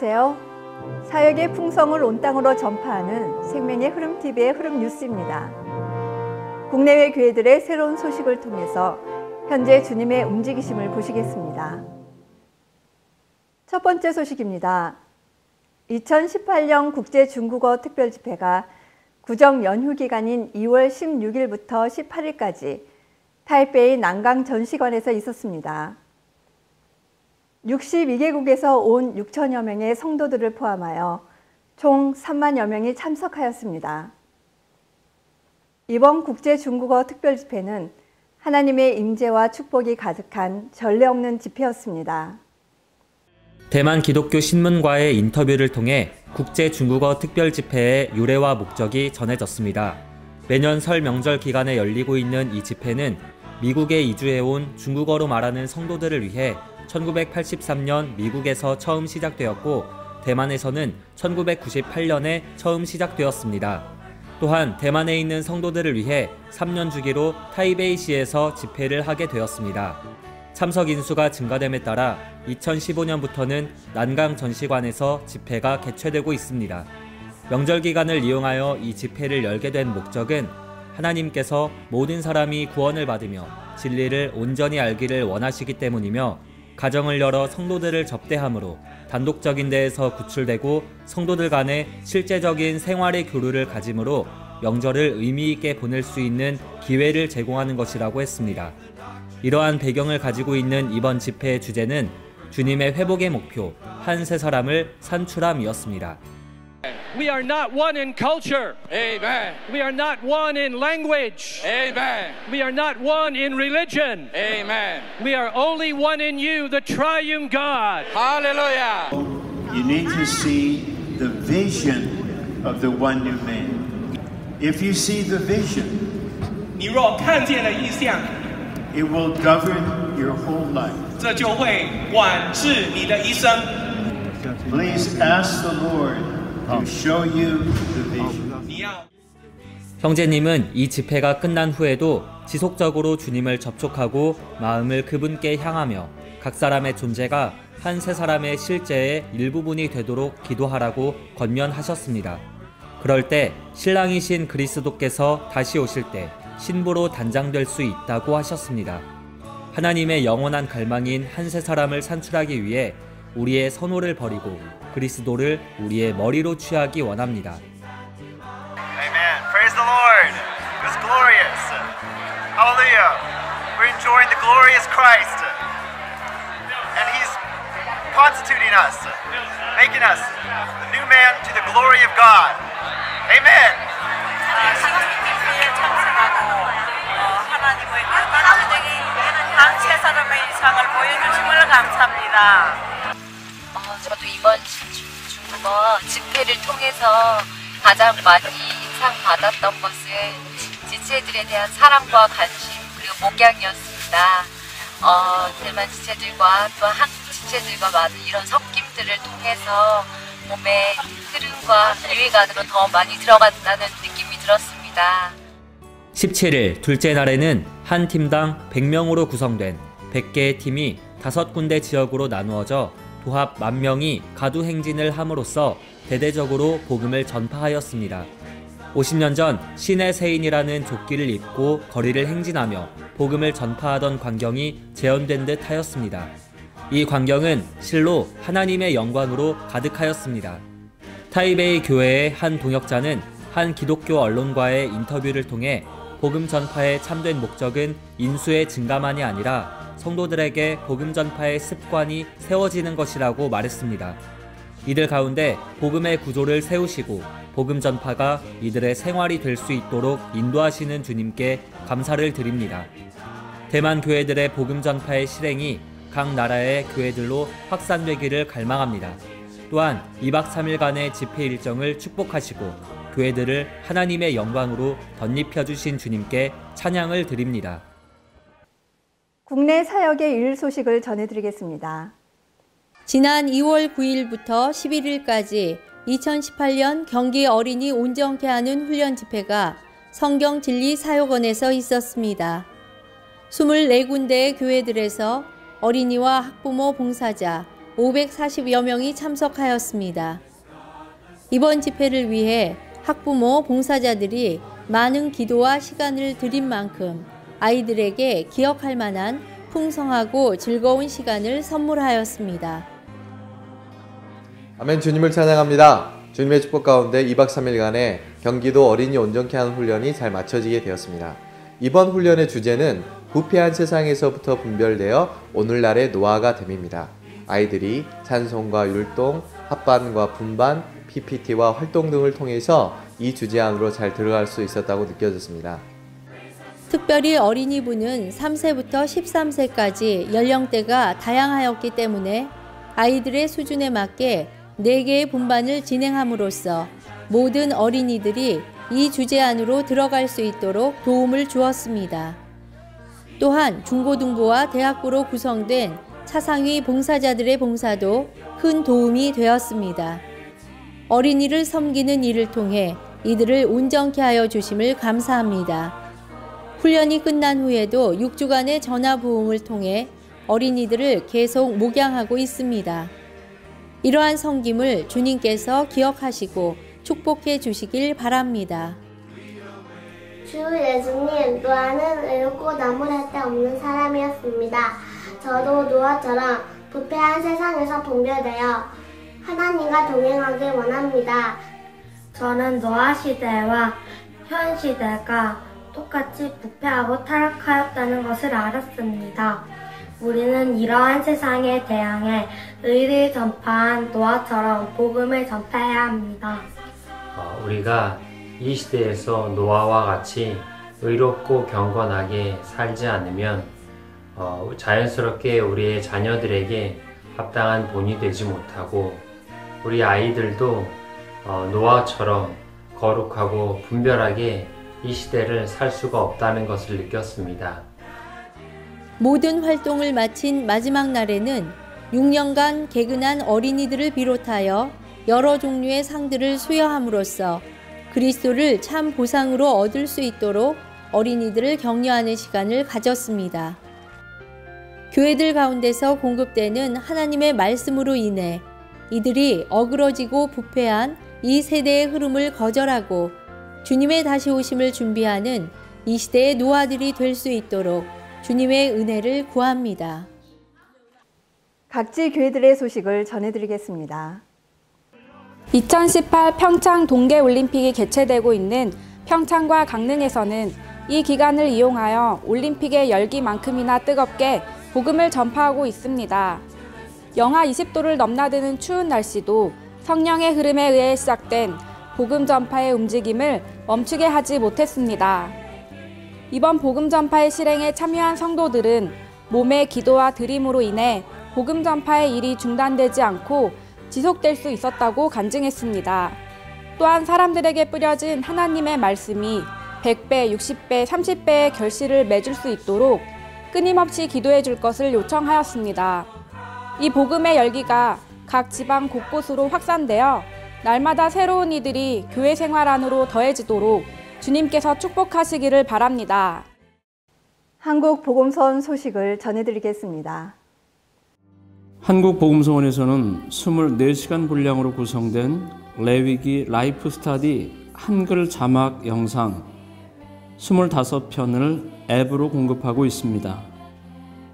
안녕하세요. 사역의 풍성을 온 땅으로 전파하는 생명의 흐름 TV의 흐름 뉴스입니다. 국내외 교회들의 새로운 소식을 통해서 현재 주님의 움직이심을 보시겠습니다. 첫 번째 소식입니다. 2018년 국제 중국어 특별 집회가 구정 연휴 기간인 2월 16일부터 18일까지 타이베이 난강 전시관에서 있었습니다. 62개국에서 온 6천여 명의 성도들을 포함하여 총 3만여 명이 참석하였습니다. 이번 국제 중국어 특별 집회는 하나님의 임재와 축복이 가득한 전례 없는 집회였습니다. 대만 기독교 신문과의 인터뷰를 통해 국제 중국어 특별 집회의 유래와 목적이 전해졌습니다. 매년 설 명절 기간에 열리고 있는 이 집회는 미국에 이주해온 중국어로 말하는 성도들을 위해 1983년 미국에서 처음 시작되었고 대만에서는 1998년에 처음 시작되었습니다. 또한 대만에 있는 성도들을 위해 3년 주기로 타이베이시에서 집회를 하게 되었습니다. 참석 인수가 증가됨에 따라 2015년부터는 난강 전시관에서 집회가 개최되고 있습니다. 명절 기간을 이용하여 이 집회를 열게 된 목적은 하나님께서 모든 사람이 구원을 받으며 진리를 온전히 알기를 원하시기 때문이며 가정을 열어 성도들을 접대함으로 단독적인 데에서 구출되고 성도들 간의 실제적인 생활의 교류를 가짐으로 명절을 의미 있게 보낼 수 있는 기회를 제공하는 것이라고 했습니다. 이러한 배경을 가지고 있는 이번 집회의 주제는 주님의 회복의 목표 한 세 사람을 산출함이었습니다. We are not one in culture. Amen. We are not one in language. Amen. We are not one in religion. Amen. We are only one in you, the triune God. Hallelujah. You need to see the vision of the one new man. If you see the vision, it will govern your whole life. Please ask the Lord 你要 형제님은 이 집회가 끝난 후에도 지속적으로 주님을 접촉하고 마음을 그분께 향하며 각 사람의 존재가 한 세 사람의 실제의 일부분이 되도록 기도하라고 권면하셨습니다. 그럴 때 신랑이신 그리스도께서 다시 오실 때 신부로 단장될 수 있다고 하셨습니다. 하나님의 영원한 갈망인 한 세 사람을 산출하기 위해 우리의 선호를 버리고 그리스도를 우리의 머리로 취하기 원합니다. Amen. Praise the Lord. It was glorious. Hallelujah. We're enjoying the glorious Christ. And He's constituting us, making us the new man to the glory of God. Amen. 시간에 참석하고 어, 하나님의 객관적인 한세 사람의 이상을 보여주심을 감사합니다. 어, 저도 이번 주- 중국어 집회를 통해서 가장 많이 인상받았던 것은 지체들에 대한 사랑과 관심 그리고 목양이었습니다. 어, 대만 지체들과 또 한국 지체들과 많은 이런 섞임들을 통해서 몸의 흐름과 유해관으로 더 많이 들어간다는 느낌이 들었습니다. 17일 둘째 날에는 한 팀당 100명으로 구성된 100개의 팀이 다섯 군데 지역으로 나누어져 도합 만 명이 가두 행진을 함으로써 대대적으로 복음을 전파하였습니다. 50년 전 신의 세인이라는 조끼를 입고 거리를 행진하며 복음을 전파하던 광경이 재현된 듯 하였습니다. 이 광경은 실로 하나님의 영광으로 가득하였습니다. 타이베이 교회의 한 동역자는 한 기독교 언론과의 인터뷰를 통해 복음 전파의 참된 목적은 인수의 증가만이 아니라 성도들에게 복음 전파의 습관이 세워지는 것이라고 말했습니다. 이들 가운데 복음의 구조를 세우시고 복음 전파가 이들의 생활이 될 수 있도록 인도하시는 주님께 감사를 드립니다. 대만 교회들의 복음 전파의 실행이 각 나라의 교회들로 확산되기를 갈망합니다. 또한 2박 3일간의 집회 일정을 축복하시고 교회들을 하나님의 영광으로 덧입혀 주신 주님께 찬양을 드립니다. 국내 사역의 일 소식을 전해드리겠습니다. 지난 2월 9일부터 11일까지 2018년 경기 어린이 온전케 하는 훈련 집회가 성경 진리 사역원에서 있었습니다. 24군데의 교회들에서 어린이와 학부모 봉사자, 540여 명이 참석하였습니다. 이번 집회를 위해 학부모, 봉사자들이 많은 기도와 시간을 들인 만큼 아이들에게 기억할 만한 풍성하고 즐거운 시간을 선물하였습니다. 아멘 주님을 찬양합니다. 주님의 축복 가운데 2박 3일간의 경기도 어린이 온전케 하는 훈련이 잘 마쳐지게 되었습니다. 이번 훈련의 주제는 부패한 세상에서부터 분별되어 오늘날의 노아가 됨입니다. 아이들이 찬송과 율동, 합반과 분반, PPT와 활동 등을 통해서 이 주제 안으로 잘 들어갈 수 있었다고 느껴졌습니다. 특별히 어린이부는 3세부터 13세까지 연령대가 다양하였기 때문에 아이들의 수준에 맞게 4개의 분반을 진행함으로써 모든 어린이들이 이 주제 안으로 들어갈 수 있도록 도움을 주었습니다. 또한 중고등부와 대학부로 구성된 차상위 봉사자들의 봉사도 큰 도움이 되었습니다. 어린이를 섬기는 일을 통해 이들을 온전케 하여 주심을 감사합니다. 훈련이 끝난 후에도 6주간의 전화 부흥을 통해 어린이들을 계속 목양하고 있습니다. 이러한 섬김을 주님께서 기억하시고 축복해 주시길 바랍니다. 주 예수님, 노아는 의롭고 나무랄 데 없는 사람이었습니다. 저도 노아처럼 부패한 세상에서 분별되어 하나님과 동행하길 원합니다. 저는 노아 시대와 현 시대가 똑같이 부패하고 타락하였다는 것을 알았습니다. 우리는 이러한 세상에 대항해 의를 전파한 노아처럼 복음을 전파해야 합니다. 어, 우리가 이 시대에서 노아와 같이 의롭고 경건하게 살지 않으면 어, 자연스럽게 우리의 자녀들에게 합당한 본이 되지 못하고 우리 아이들도 어, 노아처럼 거룩하고 분별하게 이 시대를 살 수가 없다는 것을 느꼈습니다. 모든 활동을 마친 마지막 날에는 6년간 개근한 어린이들을 비롯하여 여러 종류의 상들을 수여함으로써 그리스도를 참 보상으로 얻을 수 있도록 어린이들을 격려하는 시간을 가졌습니다. 교회들 가운데서 공급되는 하나님의 말씀으로 인해 이들이 어그러지고 부패한 이 세대의 흐름을 거절하고 주님의 다시 오심을 준비하는 이 시대의 노아들이 될 수 있도록 주님의 은혜를 구합니다. 각지 교회들의 소식을 전해드리겠습니다. 2018 평창 동계올림픽이 개최되고 있는 평창과 강릉에서는 이 기간을 이용하여 올림픽의 열기만큼이나 뜨겁게 복음을 전파하고 있습니다. 영하 20도를 넘나드는 추운 날씨도 성령의 흐름에 의해 시작된 복음 전파의 움직임을 멈추게 하지 못했습니다. 이번 복음 전파의 실행에 참여한 성도들은 몸의 기도와 드림으로 인해 복음 전파의 일이 중단되지 않고 지속될 수 있었다고 간증했습니다. 또한 사람들에게 뿌려진 하나님의 말씀이 100배, 60배, 30배의 결실을 맺을 수 있도록 끊임없이 기도해 줄 것을 요청하였습니다. 이 복음의 열기가 각 지방 곳곳으로 확산되어 날마다 새로운 이들이 교회 생활 안으로 더해지도록 주님께서 축복하시기를 바랍니다. 한국 복음선 소식을 전해드리겠습니다. 한국 복음서원에서는 24시간 분량으로 구성된 레위기 라이프 스타디 한글 자막 영상 25편을 앱으로 공급하고 있습니다.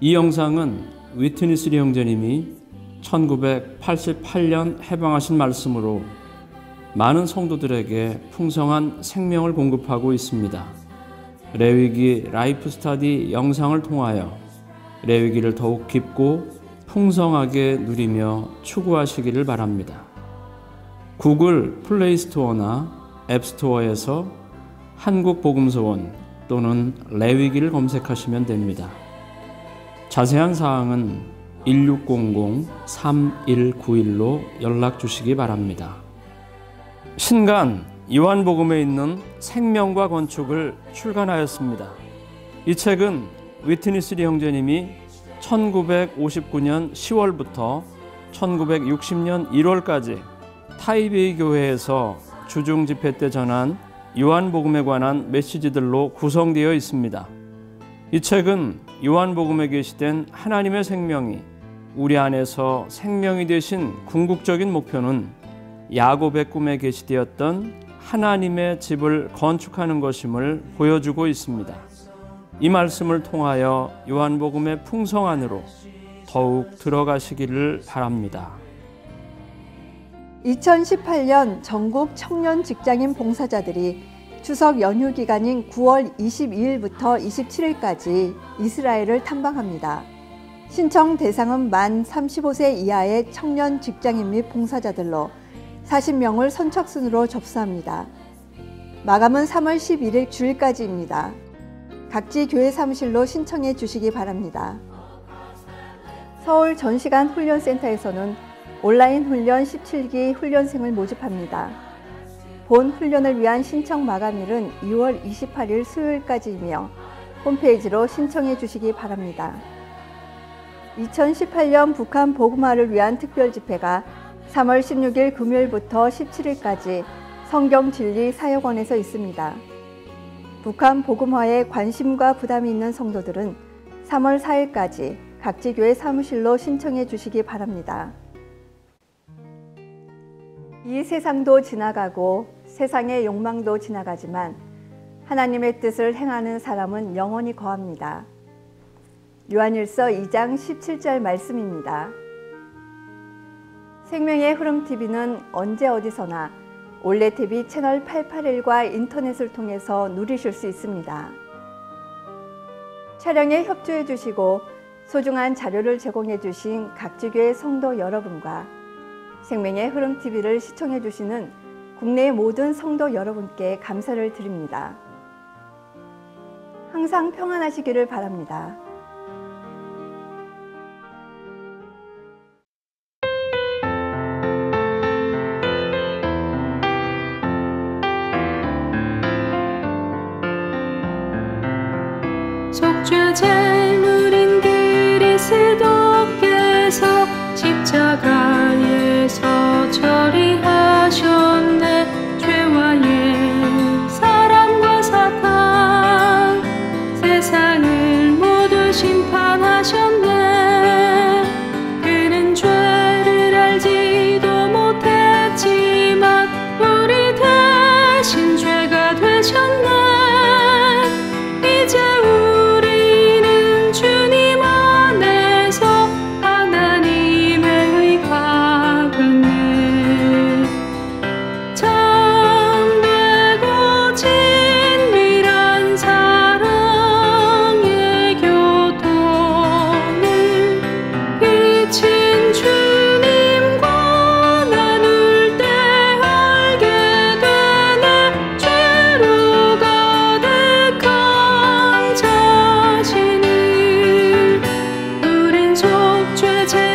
이 영상은 위트니스리 형제님이 1988년 해방하신 말씀으로 많은 성도들에게 풍성한 생명을 공급하고 있습니다. 레위기 라이프 스타디 영상을 통하여 레위기를 더욱 깊고 풍성하게 누리며 추구하시기를 바랍니다. 구글 플레이 스토어나 앱 스토어에서 한국복음서원 또는 레위기를 검색하시면 됩니다. 자세한 사항은 1600-3191로 연락 주시기 바랍니다. 신간 요한복음에 있는 생명과 건축을 출간하였습니다. 이 책은 위트니스리 형제님이 1959년 10월부터 1960년 1월까지 타이베이 교회에서 주중 집회 때 전한 요한복음에 관한 메시지들로 구성되어 있습니다. 이 책은 요한복음에 게시된 하나님의 생명이 우리 안에서 생명이 되신 궁극적인 목표는 야곱의 꿈에 계시되었던 하나님의 집을 건축하는 것임을 보여주고 있습니다. 이 말씀을 통하여 요한복음의 풍성 안으로 더욱 들어가시기를 바랍니다. 2018년 전국 청년 직장인 봉사자들이 추석 연휴 기간인 9월 22일부터 27일까지 이스라엘을 탐방합니다. 신청 대상은 만 35세 이하의 청년 직장인 및 봉사자들로 40명을 선착순으로 접수합니다. 마감은 3월 11일 주일까지입니다. 각지 교회 사무실로 신청해 주시기 바랍니다. 서울 전시관 훈련센터에서는 온라인 훈련 17기 훈련생을 모집합니다. 본 훈련을 위한 신청 마감일은 2월 28일 수요일까지이며 홈페이지로 신청해 주시기 바랍니다. 2018년 북한 복음화를 위한 특별 집회가 3월 16일 금요일부터 17일까지 성경진리 사역원에서 있습니다. 북한 복음화에 관심과 부담이 있는 성도들은 3월 4일까지 각지 교회 사무실로 신청해 주시기 바랍니다. 이 세상도 지나가고 세상의 욕망도 지나가지만 하나님의 뜻을 행하는 사람은 영원히 거합니다. 요한일서 2장 17절 말씀입니다. 생명의 흐름 TV는 언제 어디서나 올레 TV 채널 881과 인터넷을 통해서 누리실 수 있습니다. 촬영에 협조해 주시고 소중한 자료를 제공해 주신 각지교회 성도 여러분과 생명의 흐름 TV를 시청해 주시는 국내 모든 성도 여러분께 감사를 드립니다. 항상 평안하시기를 바랍니다. 속죄